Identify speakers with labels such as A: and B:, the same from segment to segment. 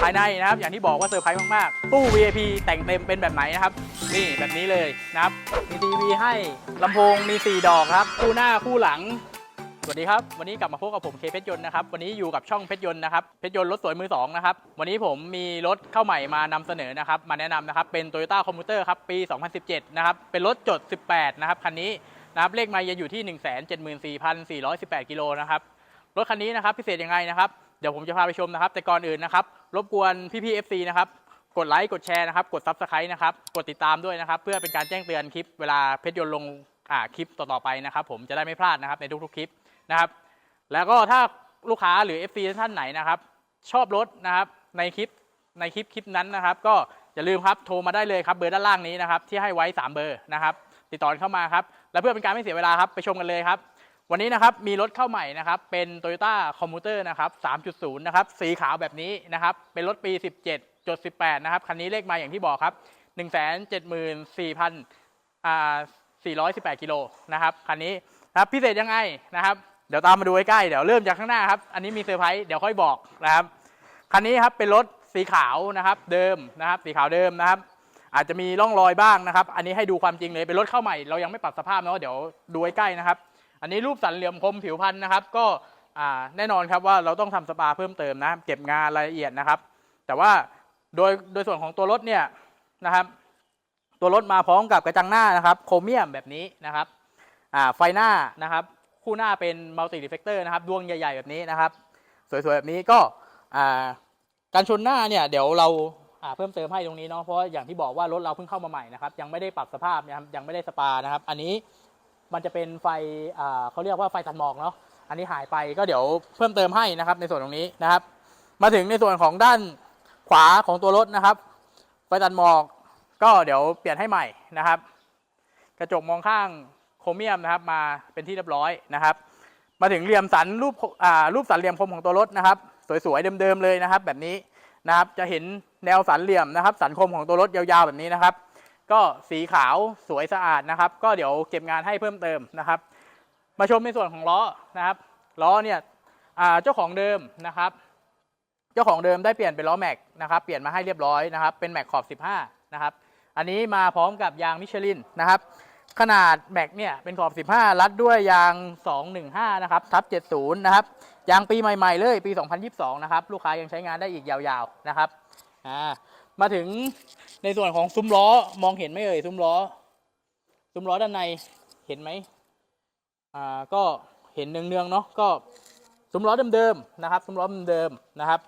A: ภายในนะครับอย่างที่บอกว่าเซอร์ไพรส์มากๆตู้ VIP แต่งเต็มเป็นแบบไหนนะครับ นี่แบบนี้เลยนะครับมีทีวีให้ลำโพงมี 4 ดอกครับ คู่หน้าคู่หลังสวัสดีครับ วันนี้กลับมาพบกับผมเคเพชรยนต์นะครับ วันนี้อยู่กับช่องเพชรยนต์นะครับ เพชรยนต์รถสวยมือสองนะครับ วันนี้ผมมีรถเข้าใหม่มานำเสนอนะครับ มาแนะนำนะครับ เป็น Toyota Commuter ครับ ปี 2017 นะครับ เป็นรถจด 18 นะครับ คันนี้นะครับ เลขไมล์จะอยู่ที่ 174,418 กิโลนะครับ รถคันนี้นะครับ พิเศษยังไงนะครับ เดี๋ยวผมจะพาไปชมนะครับ แต่ก่อนอื่นนะครับ รบกวนพี่ๆ FC นะครับ กดไลค์กดแชร์นะครับ กด Subscribe นะครับ กดติดตามด้วยนะครับ เพื่อเป็นการแจ้งเตือนคลิปเวลาเพชรยนต์ลงอ่าคลิปต่อๆไปนะครับ ผมจะได้ไม่พลาดนะครับในทุกๆคลิปนะครับ แล้วก็ถ้าลูกค้าหรือ FC ท่านไหนนะครับ ชอบรถนะครับในคลิปในคลิปคลิปนั้นนะครับ ก็อย่าลืมครับโทรมาได้เลยครับเบอร์ด้านล่างนี้นะครับที่ให้ไว้ 3 เบอร์นะครับติดต่อเข้ามาครับและเพื่อเป็นการไม่เสียเวลาครับไปชมกันเลยครับ วันนี้นะครับมีรถเข้าใหม่นะครับเป็น Toyota Commuter นะครับ 3.0 นะครับสีขาวแบบนี้นะครับเป็นรถปี 17จด18 นะครับคันนี้เลขมาอย่างที่บอกครับ 174,000อ่า418 กิโลนะครับคันนี้นะครับพิเศษยังไงนะครับเดี๋ยวตามมาดูใกล้ๆเดี๋ยวเริ่มจากข้างหน้าครับอันนี้มีเซอร์ไพรส์เดี๋ยวค่อยบอกนะครับคันนี้ครับเป็นรถสีขาวนะครับเดิมนะครับสีขาวเดิมนะครับอาจจะมีร่องรอยบ้างนะครับ อันนี้ให้ดูความจริงเลยเป็นรถเข้าใหม่เรายังไม่ปรับสภาพเนาะเดี๋ยวดูใกล้นะครับ อันนี้รูปสันเหลี่ยมคมผิวพันธุ์นะครับ ก็แน่นอนครับว่าเราต้องทำสปาเพิ่มเติมนะ เก็บงานรายละเอียดนะครับ แต่ว่าโดยโดยส่วนของตัวรถเนี่ยนะครับ ตัวรถมาพร้อมกับกระจังหน้านะครับโครเมียมแบบนี้นะครับไฟหน้านะครับ คู่หน้าเป็นมัลติรีเฟกเตอร์นะครับ ดวงใหญ่ ๆ แบบนี้นะครับ สวยๆแบบนี้ก็การชนหน้าเนี่ยเดี๋ยวเราอ่าเพิ่มเติมให้ตรงนี้เนาะเพราะอย่างที่บอกว่ารถเราเพิ่งเข้ามาใหม่นะครับ ยังไม่ได้ปรับสภาพนะครับยังไม่ได้สปานะครับ อันนี้ มันจะเป็นไฟเขาเรียกว่าไฟตัดหมอกเนาะอันนี้หายไปก็เดี๋ยวเพิ่มเติมให้นะครับในส่วนตรงนี้นะครับ มาถึงในส่วนของด้านขวาของตัวรถนะครับ ไฟตัดหมอกก็เดี๋ยวเปลี่ยนให้ใหม่นะครับ กระจกมองข้างโครเมียมนะครับ มาเป็นที่เรียบร้อยนะครับ มาถึงเหลี่ยมสันรูปอ่ารูปสันเหลี่ยมคมของตัวรถนะครับ สวยๆเดิมๆเลยนะครับ แบบนี้นะครับจะเห็นแนวสันเหลี่ยมนะครับ สันคมของตัวรถยาวๆแบบนี้นะครับ ก็สีขาวสวยสะอาดนะครับ ก็เดี๋ยวเก็บงานให้เพิ่มเติมนะครับ มาชมในส่วนของล้อนะครับล้อเนี่ยเจ้าของเดิมนะครับ เจ้าของเดิมได้เปลี่ยนเป็นล้อแม็กนะครับเปลี่ยนมาให้เรียบร้อยนะครับ เป็นแม็กขอบ 15 นะครับ อันนี้มาพร้อมกับยางมิชลินนะครับ ขนาดแม็กเนี่ยเป็นขอบ 15 รัดด้วยยาง 215 นะครับทับ 70 นะครับยางปีใหม่ๆเลยปี 2022 นะครับ ลูกค้ายังใช้งานได้อีกยาวๆนะครับอ่า มาถึงในส่วนของซุ้มล้อมองเห็นไหมเอ่ยซุ้มล้อ ซุ้มล้อด้านในเห็นไหมอ่าก็เห็นเนืองๆเนาะก็ซุ้มล้อเดิมๆนะครับซุ้มล้อเดิมๆนะครับ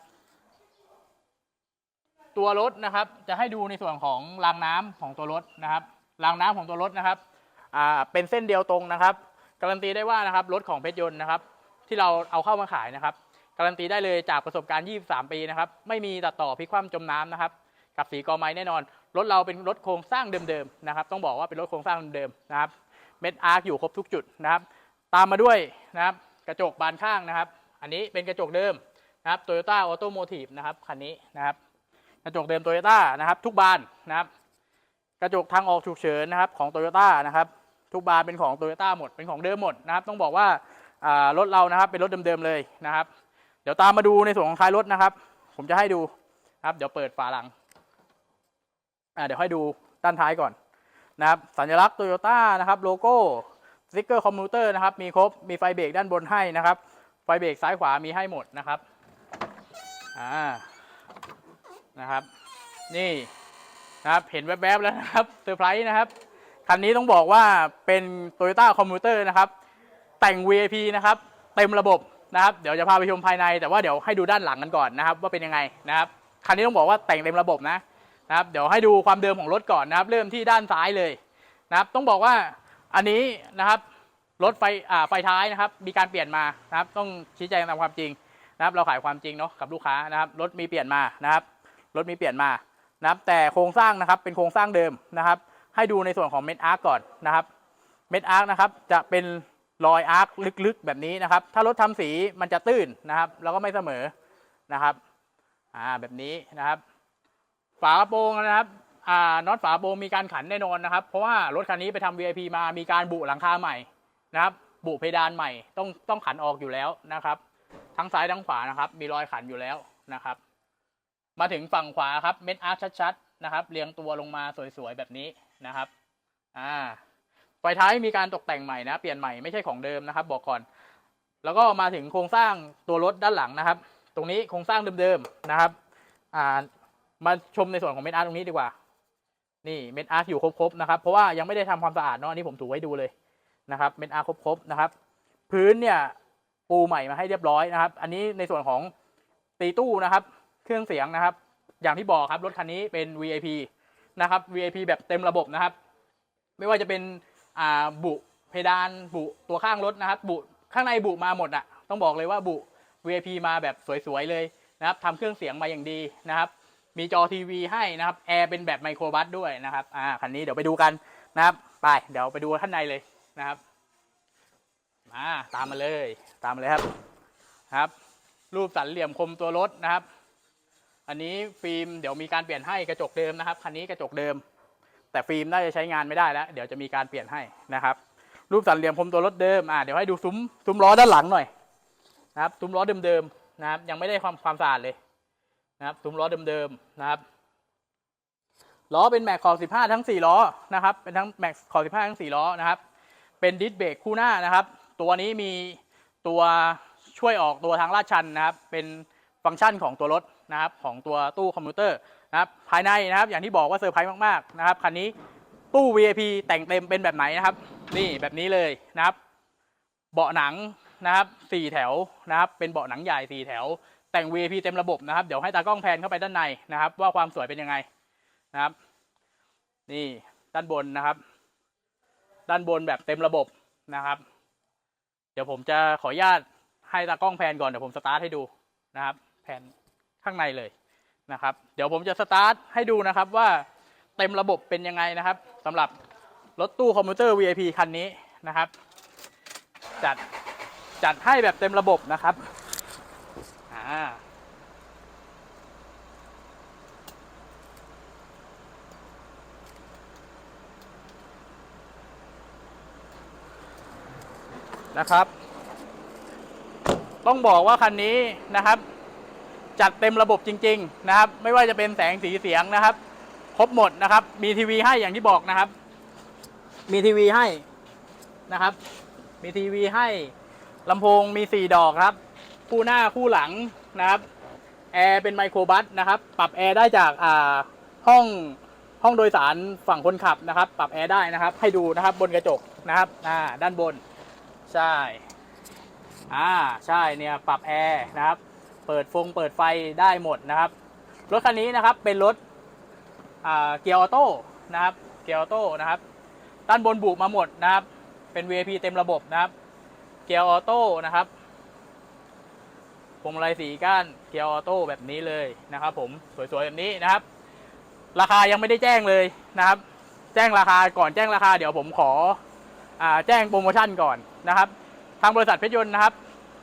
A: ตัวรถนะครับจะให้ดูในส่วนของรางน้ำของตัวรถนะครับรางน้ำของตัวรถนะครับอ่าเป็นเส้นเดียวตรงนะครับ การันตีได้ว่านะครับรถของเพชรยนต์นะครับ ที่เราเอาเข้ามาขายนะครับการันตีได้เลยจากประสบการณ์ 23 ปีนะครับ ไม่มีตัดต่อพลิกคว่ำจมน้ำนะครับ กับสีกอไม้แน่นอน รถเราเป็นรถโครงสร้างเดิมๆนะครับ ต้องบอกว่าเป็นรถโครงสร้างเดิมๆนะครับ เม็ดอาร์คอยู่ครบทุกจุดนะครับ ตามมาด้วยนะครับกระจกบานข้างนะครับ อันนี้เป็นกระจกเดิมนะครับ Toyota Automotive นะครับคันนี้นะครับ กระจกเดิมโตโยต้านะครับทุกบานนะครับ กระจกทางออกฉุกเฉินนะครับของโตโยต้านะครับ ทุกบานเป็นของโตโยต้าหมดเป็นของเดิมหมดนะครับ ต้องบอกว่ารถเรานะครับเป็นรถเดิมๆเลยนะครับ เดี๋ยวตามมาดูในส่วนของท้ายรถนะครับ ผมจะให้ดูนะครับเดี๋ยวเปิดฝาหลัง เดี๋ยวให้ดูด้านท้ายก่อนนะครับสัญลักษณ์โตโยต้านะครับโลโก้สติ๊กเกอร์คอมพิวเตอร์นะครับมีครบมีไฟเบรกด้านบนให้นะครับ ไฟเบรกซ้ายขวามีให้หมดนะครับอ่านะครับ นี่นะครับเห็นแวบๆแล้วนะครับเซอร์ไพรส์นะครับ คันนี้ต้องบอกว่าเป็น Toyota Commuter นะครับแต่ง VIP นะครับเต็มระบบนะครับเดี๋ยวจะพาไปชมภายใน แต่ว่าเดี๋ยวให้ดูด้านหลังกันก่อนนะครับ ว่าเป็นยังไงนะครับคันนี้ต้องบอกว่าแต่งเต็มระบบนะ นะครับเดี๋ยวให้ดูความเดิมของรถก่อนนะครับ เริ่มที่ด้านซ้ายเลยนะครับ ต้องบอกว่าอันนี้นะครับรถไฟอ่าไฟท้ายนะครับ มีการเปลี่ยนมานะครับ ต้องชี้แจงตามความจริงนะครับ เราขายความจริงเนาะกับลูกค้านะครับรถมีเปลี่ยนมานะครับรถมีเปลี่ยนมานะครับ แต่โครงสร้างนะครับเป็นโครงสร้างเดิมนะครับ ให้ดูในส่วนของเม็ดอาร์กก่อนนะครับ เม็ดอาร์กนะครับจะเป็นรอยอาร์กลึกๆ แบบนี้นะครับ ถ้ารถทำสีมันจะตื้นนะครับ แล้วก็ไม่เสมอนะครับอ่าแบบนี้นะครับ ฝากระโปรงนะครับอ่าน็อตฝาโปรงมีการขันแน่นอนนะครับ เพราะว่ารถคันนี้ไปทำ VIP มามีการบุหลังคาใหม่นะครับ บุเพดานใหม่ต้องต้องขันออกอยู่แล้วนะครับ ทั้งซ้ายทั้งขวานะครับ มีรอยขันอยู่แล้วนะครับ มาถึงฝั่งขวาครับเม็ดอาร์ชัดๆนะครับ เรียงตัวลงมาสวยๆแบบนี้นะครับอ่าไฟท้ายมีการตกแต่งใหม่นะ เปลี่ยนใหม่ไม่ใช่ของเดิมนะครับ บอกก่อน แล้วก็มาถึงโครงสร้างตัวรถด้านหลังนะครับ ตรงนี้โครงสร้างเดิมๆนะครับอ่า มาชมในส่วนของเม็ดอาร์ตรงนี้ดีกว่า นี่เม็ดอาร์ตอยู่ครบๆนะครับ เพราะว่ายังไม่ได้ทำความสะอาดเนาะอันนี้ผมถูไว้ดูเลยนะครับ เม็ดอาร์ตครบๆนะครับ พื้นเนี่ยปูใหม่มาให้เรียบร้อยนะครับ อันนี้ในส่วนของตีตู้นะครับ เครื่องเสียงนะครับ อย่างที่บอกครับรถคันนี้เป็น VIP นะครับ VIP แบบเต็มระบบนะครับ ไม่ว่าจะเป็นอ่าบุเพดานบุตัวข้างรถนะครับ บุข้างในบุมาหมดอะต้องบอกเลยว่าบุ VIP มาแบบสวยๆเลยนะครับทำเครื่องเสียงมาอย่างดีนะครับ มีจอทีวีให้นะครับแอร์เป็นแบบไมโครบัสด้วยนะครับอ่าคันนี้เดี๋ยวไปดูกันนะครับไปเดี๋ยวไปดูข้างในเลยนะครับมาตามมาเลยตามมาเลยครับครับ รูปสันเหลี่ยมคมตัวรถนะครับ อันนี้ฟิล์มเดี๋ยวมีการเปลี่ยนให้กระจกเดิมนะครับคันนี้กระจกเดิม แต่ฟิล์มน่าจะใช้งานไม่ได้แล้ว เดี๋ยวจะมีการเปลี่ยนให้นะครับ รูปสันเหลี่ยมคมตัวรถเดิมอ่าเดี๋ยวให้ดูซุ้มซุ้มล้อด้านหลังหน่อยนะครับซุ้มล้อเดิมๆนะครับยังไม่ได้ความความสะอาดเลย นะครับซุ้มล้อเดิมๆนะครับล้อเป็นแม็กขอบ15 ทั้ง 4 ล้อนะครับ เป็นทั้งแม็กขอบ15 ทั้ง 4 ล้อนะครับ เป็นดิสเบรกคู่หน้านะครับ ตัวนี้มีตัวช่วยออกตัวทางลาดชันนะครับ เป็นฟังก์ชันของตัวรถนะครับ ของตัวตู้คอมพิวเตอร์นะครับ ภายในนะครับ อย่างที่บอกว่าเซอร์ไพรส์มากๆนะครับ คันนี้ตู้ VIP แต่งเต็มเป็นแบบไหนนะครับ นี่แบบนี้เลยนะครับ เบาะหนังนะครับสี่แถวนะครับ เป็นเบาะหนังใหญ่สี่แถว แต่ง VIP เต็มระบบนะครับ เดี๋ยวให้ตากล้องแพนเข้าไปด้านในนะครับ ว่าความสวยเป็นยังไงนะครับ นี่ด้านบนนะครับ ด้านบนแบบเต็มระบบนะครับ เดี๋ยวผมจะขออนุญาตให้ตากล้องแพนก่อนเดี๋ยวผมสตาร์ทให้ดูนะครับ แพนข้างในเลยนะครับ เดี๋ยวผมจะสตาร์ทให้ดูนะครับว่าเต็มระบบเป็นยังไงนะครับสำหรับรถตู้คอมพิวเตอร์ VIP คันนี้นะครับ จัดจัดให้แบบเต็มระบบนะครับ อ่านะครับ ต้องบอกว่าคันนี้นะครับ จัดเต็มระบบจริง ๆ นะครับ ไม่ว่าจะเป็นแสงสีเสียงนะครับ ครบหมดนะครับ มีทีวีให้อย่างที่บอกนะครับ มีทีวีให้นะครับ มีทีวีให้ลำโพงมี 4 ดอกครับ คู่หน้าคู่หลังนะครับแอร์เป็นไมโครบัสนะครับปรับแอร์ได้จากอ่าห้องห้องโดยสารฝั่งคนขับนะครับ ปรับแอร์ได้นะครับ ให้ดูนะครับบนกระจกนะครับอ่าด้านบนใช่อ่าใช่เนี่ยปรับแอร์นะครับ เปิดฟงเปิดไฟได้หมดนะครับรถคันนี้นะครับเป็นรถอ่าเกียร์ออโต้นะครับเกียร์ออโต้นะครับด้านบนบุมาหมดนะครับ เป็น VIP เต็มระบบนะครับ เกียร์ออโต้นะครับ พวงมาลัยสีก้านเกียร์ออโต้แบบนี้เลยนะครับ ผมสวยๆแบบนี้นะครับ ราคายังไม่ได้แจ้งเลยนะครับ แจ้งราคาก่อนแจ้งราคาเดี๋ยวผมขออแจ้งโปรโมชั่นก่อนนะครับ ทางบริษัทเพชรยนต์นะครับ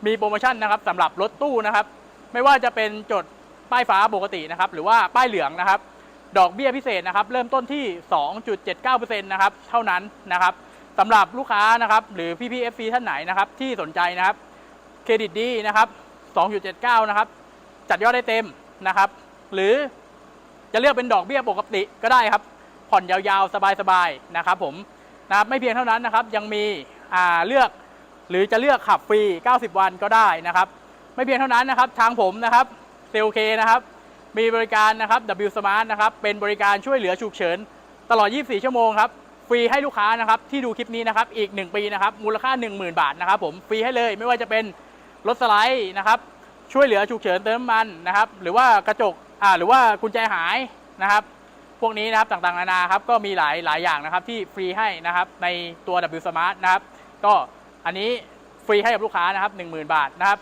A: มีโปรโมชั่นนะครับสำหรับรถตู้นะครับ ไม่ว่าจะเป็นจดป้ายฟ้าปกตินะครับ หรือว่าป้ายเหลืองนะครับ ดอกเบี้ยพิเศษนะครับ เริ่มต้นที่ 2.79%นะครับเท่านั้นนะครับสำหรับลูกค้านะครับ หรือพี่พีเอฟซีท่านไหนนะครับ ที่สนใจนะครับ เครดิตดีนะครับ 2.79 นะครับ จัดยอดได้เต็มนะครับ หรือจะเลือกเป็นดอกเบี้ยปกติก็ได้ครับ ผ่อนยาวๆ สบายๆ นะครับผมนะครับไม่เพียงเท่านั้นนะครับ ยังมีอ่าเลือกหรือจะเลือกขับฟรี 90 วันก็ได้นะครับ ไม่เพียงเท่านั้นนะครับ ทางผมนะครับเซลเคนะครับ มีบริการนะครับ W Smart นะครับ เป็นบริการช่วยเหลือฉุกเฉิน ตลอด 24 ชั่วโมงครับ ฟรีให้ลูกค้านะครับที่ดูคลิปนี้นะครับ อีก 1 ปีนะครับ มูลค่า 10,000 บาทนะครับผม ฟรีให้เลย ไม่ว่าจะเป็น รถสไลด์นะครับ ช่วยเหลือฉุกเฉินเติมน้ำมันนะครับ หรือว่ากระจกอ่าหรือว่ากุญแจหายนะครับ พวกนี้นะครับต่างๆนานาครับก็มีหลายหลายอย่างนะครับที่ฟรีให้นะครับในตัว W Smart นะครับ ก็อันนี้ฟรีให้กับลูกค้านะครับ 10,000 บาทนะครับ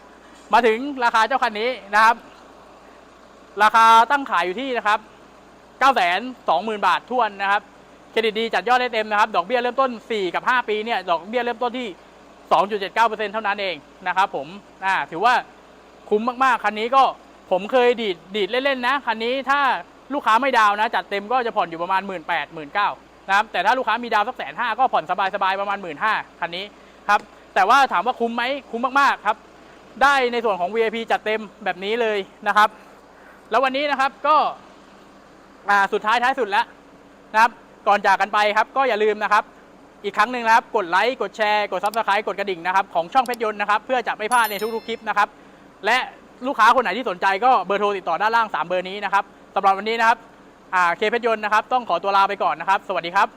A: มาถึงราคาเจ้าคันนี้นะครับ ราคาตั้งขายอยู่ที่นะครับ 920,000 บาททวนนะครับเครดิตดีจัดยอดได้เต็มนะครับ ดอกเบี้ยเริ่มต้น 4 กับ 5 ปีเนี่ย ดอกเบี้ยเริ่มต้นที่ 2.79%เท่านั้นเองนะครับผมอ่าถือว่าคุ้มมากๆ คันนี้ก็ผมเคยดีดดีดเล่นๆนะ คันนี้ถ้าลูกค้าไม่ดาวนะ จัดเต็มก็จะผ่อนอยู่ประมาณ 1 8 0 0 0 0นะครับแต่ถ้าลูกค้ามีดาวสักแสนห้าก็ผ่อนสบายๆ ประมาณ 1 5 0 0 0คันนี้ครับแต่ว่าถามว่าคุ้มไหมคุ้มมากๆครับ ได้ในส่วนของ VIP จัดเต็มแบบนี้เลยนะครับ แล้ววันนี้นะครับก็สุดท้ายท้ายสุดแล้วนะครับ ก่อนจากกันไปครับก็อย่าลืมนะครับ อีกครั้งหนึ่งนะครับ กดไลค์กดแชร์กดซับสไครต์กดกระดิ่งนะครับของช่องเพชรยนต์นะครับ เพื่อจะไม่พลาดในทุกๆคลิปนะครับ และลูกค้าคนไหนที่สนใจก็เบอร์โทรติดต่อด้านล่าง 3 เบอร์นี้นะครับสำหรับวันนี้นะครับอาเคเพชรยนต์นะครับ ต้องขอตัวลาไปก่อนนะครับ สวัสดีครับ